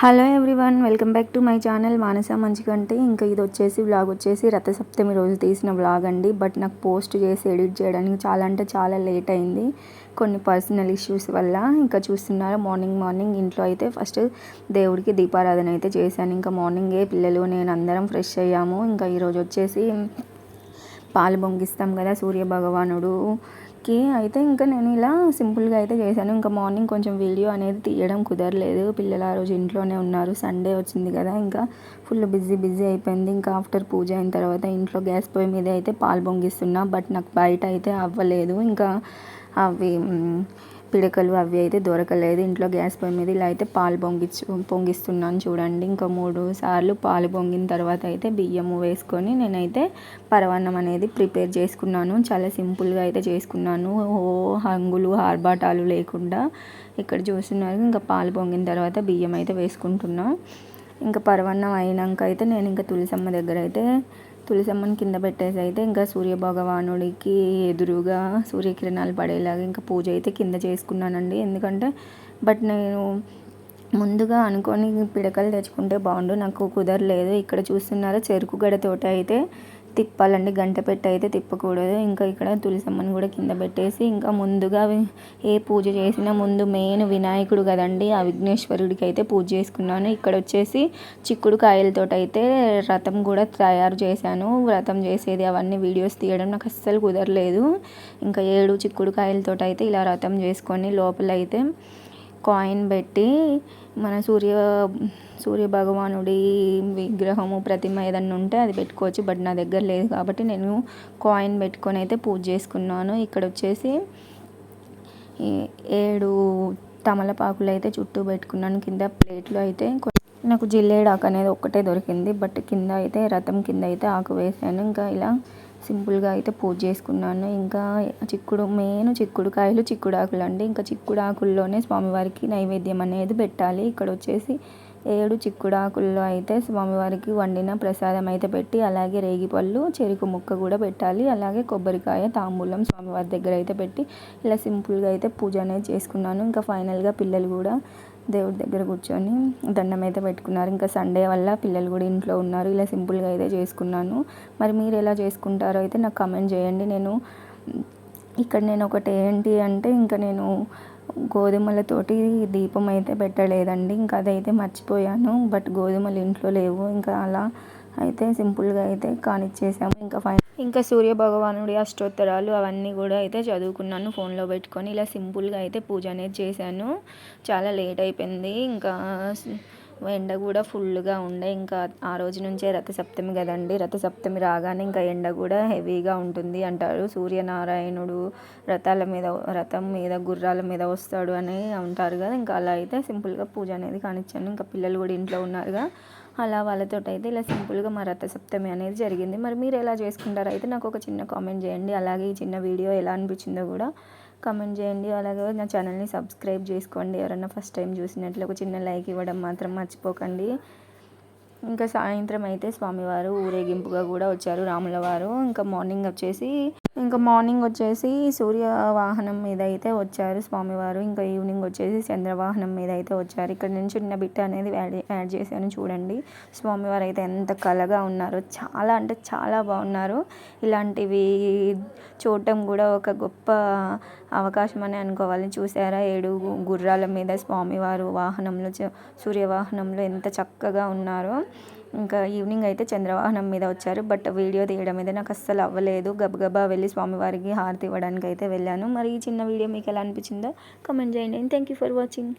Hello everyone welcome back to my channel Manasa మంచికంటే ఇంకా ఇది వచ్చేసి వ్లాగ్ వచ్చేసి రథసప్తమి రోజు తీసిన వ్లాగ్ అండి. బట్ నాకు పోస్ట్ చేసి ఎడిట్ చేయడానికి చాలా అంటే చాలా లేట్ అయింది. కొన్ని పర్సనల్ ఇష్యూస్ వల్ల ఇంకా చూస్తున్నారు మార్నింగ్ మార్నింగ్ ఇంట్లో అయితే ఫస్ట్ దేవుడికి దీపారాధన అయితే చేశాను. ఇంకా మార్నింగే పిల్లలు నేను అందరం ఫ్రెష్ అయ్యాము. ఇంకా ఈరోజు వచ్చేసి పాలు పొంగిస్తాం కదా సూర్య భగవానుడు కి అయితే ఇంకా నేను ఇలా సింపుల్గా అయితే చేశాను. ఇంకా మార్నింగ్ కొంచెం వీడియో అనేది తీయడం కుదరలేదు. పిల్లలు ఆ రోజు ఇంట్లోనే ఉన్నారు. సండే వచ్చింది కదా ఇంకా ఫుల్ బిజీ బిజీ అయిపోయింది. ఇంకా ఆఫ్టర్ పూజ అయిన తర్వాత ఇంట్లో గ్యాస్ పొయ్యి మీద అయితే పాలు పొంగిస్తున్నా. బట్ నాకు బయట అయితే అవ్వలేదు. ఇంకా అవి పిడకలు అవి అయితే దొరకలేదు. ఇంట్లో గ్యాస్ పొయ్యి మీద ఇలా అయితే పాలు పొంగిచ్చు పొంగిస్తున్నాను చూడండి. ఇంకా మూడు సార్లు పాలు పొంగిన తర్వాత అయితే బియ్యము వేసుకొని నేనైతే పరవాన్నం అనేది ప్రిపేర్ చేసుకున్నాను. చాలా సింపుల్గా అయితే చేసుకున్నాను. ఓ హంగులు ఆర్భాటాలు లేకుండా ఇక్కడ చూస్తున్నారు. ఇంకా పాలు పొంగిన తర్వాత బియ్యం అయితే వేసుకుంటున్నాను ఇంకా పరవన్నం అయినాక అయితే నేను ఇంకా తులసమ్మ దగ్గర అయితే తులసమ్మని కింద పెట్టేసి అయితే ఇంకా సూర్య భగవానుడికి ఎదురుగా సూర్యకిరణాలు పడేలాగా ఇంకా పూజ అయితే కింద చేసుకున్నానండి. ఎందుకంటే బట్ నేను ముందుగా అనుకొని పిడకలు తెచ్చుకుంటే బాగుండు నాకు కుదరలేదు. ఇక్కడ చూస్తున్నారా చెరుకు గడతోట అయితే తిప్పాలండి. గంట పెట్టి అయితే తిప్పకూడదు. ఇంకా ఇక్కడ తులసమ్మని కూడా కింద పెట్టేసి ఇంకా ముందుగా ఏ పూజ చేసినా ముందు మెయిన్ వినాయకుడు కదండి. ఆ విఘ్నేశ్వరుడికి అయితే పూజ చేసుకున్నాను. ఇక్కడ వచ్చేసి చిక్కుడు కాయలతో అయితే రథం కూడా తయారు చేశాను. వ్రతం చేసేది అవన్నీ వీడియోస్ తీయడం నాకు అస్సలు కుదరలేదు. ఇంకా ఏడు చిక్కుడు కాయలతో అయితే ఇలా రథం చేసుకొని లోపల అయితే కాయిన్ పెట్టి మన సూర్య సూర్య భగవానుడి విగ్రహము ప్రతిమ ఏదన్నా ఉంటే అది పెట్టుకోవచ్చు. బట్ నా దగ్గర లేదు కాబట్టి నేను కాయిన్ పెట్టుకొని అయితే పూజ చేసుకున్నాను. ఇక్కడ వచ్చేసి ఏడు తమలపాకులు అయితే చుట్టూ పెట్టుకున్నాను. కింద ప్లేట్లో అయితే నాకు జిల్లేడాకు అనేది ఒక్కటే దొరికింది. బట్ కింద అయితే రథం కింద అయితే ఆకు వేసాను. ఇంకా ఇలా సింపుల్గా అయితే పూజ చేసుకున్నాను. ఇంకా చిక్కుడు మెయిన్ చిక్కుడుకాయలు చిక్కుడాకులు అండి. ఇంకా చిక్కుడాకుల్లోనే స్వామివారికి నైవేద్యం అనేది పెట్టాలి. ఇక్కడ వచ్చేసి ఏడు చిక్కుడాకుల్లో అయితే స్వామివారికి వండిన ప్రసాదం అయితే పెట్టి అలాగే రేగిపళ్ళు చెరుకు ముక్క కూడా పెట్టాలి. అలాగే కొబ్బరికాయ తాంబూలం స్వామివారి దగ్గర అయితే పెట్టి ఇలా సింపుల్గా అయితే పూజ అనేది చేసుకున్నాను. ఇంకా ఫైనల్గా పిల్లలు కూడా దేవుడి దగ్గర కూర్చొని దండం అయితే పెట్టుకున్నారు. ఇంకా సండే వల్ల పిల్లలు కూడా ఇంట్లో ఉన్నారు. ఇలా సింపుల్గా అయితే చేసుకున్నాను. మరి మీరు ఎలా చేసుకుంటారో అయితే నాకు కమెంట్ చేయండి. నేను ఇక్కడ నేను ఒకటి ఏంటి అంటే ఇంకా నేను గోధుమలతోటి దీపం అయితే పెట్టలేదండి. ఇంకా అదైతే మర్చిపోయాను. బట్ గోధుమలు ఇంట్లో లేవు. ఇంకా అలా అయితే సింపుల్గా అయితే కానిచ్చేసాము. ఇంకా ఫైన్ ఇంకా సూర్య భగవానుడి అష్టోత్తరాలు అవన్నీ కూడా అయితే చదువుకున్నాను ఫోన్లో పెట్టుకొని. ఇలా సింపుల్గా అయితే పూజ అనేది చేశాను. చాలా లేట్ అయిపోయింది. ఇంకా ఎండ కూడా ఫుల్గా ఉండే. ఇంకా ఆ రోజు నుంచే రథసప్తమి కదండి. రథసప్తమి రాగానే ఇంకా ఎండ కూడా హెవీగా ఉంటుంది అంటారు. సూర్యనారాయణుడు రథాల మీద రథం మీద గుర్రాల మీద వస్తాడు అని అంటారు కదా. ఇంకా అలా అయితే సింపుల్గా పూజ అనేది కానిచ్చాను. ఇంకా పిల్లలు కూడా ఇంట్లో ఉన్నారుగా. అలా వాళ్ళతో అయితే ఇలా సింపుల్గా మా రథసప్తమి అనేది జరిగింది. మరి మీరు ఎలా చేసుకుంటారో అయితే నాకు ఒక చిన్న కామెంట్ చేయండి. అలాగే ఈ చిన్న వీడియో ఎలా అనిపించిందో కూడా కామెంట్ చేయండి. అలాగే నా ఛానల్ని సబ్స్క్రైబ్ చేసుకోండి. ఎవరైనా ఫస్ట్ టైం చూసినట్లు ఒక చిన్న లైక్ ఇవ్వడం మాత్రం మర్చిపోకండి. ఇంకా సాయంత్రం అయితే స్వామివారు ఊరేగింపుగా కూడా వచ్చారు. రాముల వారు ఇంకా మార్నింగ్ వచ్చేసి ఇంకా మార్నింగ్ వచ్చేసి సూర్య వాహనం మీద అయితే వచ్చారు స్వామివారు. ఇంకా ఈవినింగ్ వచ్చేసి చంద్రవాహనం మీద అయితే వచ్చారు. ఇక్కడ నేను చిన్న బిట్ అనేది యాడ్ యాడ్ చేశాను చూడండి. స్వామివారు అయితే ఎంత కలగా ఉన్నారో చాలా అంటే చాలా బాగున్నారు. ఇలాంటివి చూడటం కూడా ఒక గొప్ప అవకాశం అని అనుకోవాలి. చూసారా ఏడు గుర్రాల మీద స్వామివారు వాహనంలో సూర్యవాహనంలో ఎంత చక్కగా ఉన్నారో. ఇంకా ఈవినింగ్ అయితే చంద్రవాహనం మీద వచ్చారు. బట్ వీడియో తీయడం మీద నాకు అస్సలు అవ్వలేదు. గబగబా వెళ్ళి స్వామివారికి హారతి ఇవ్వడానికి అయితే వెళ్ళాను. మరి ఈ చిన్న వీడియో మీకు ఎలా అనిపించిందో కమెంట్ చేయండి. Thank you for watching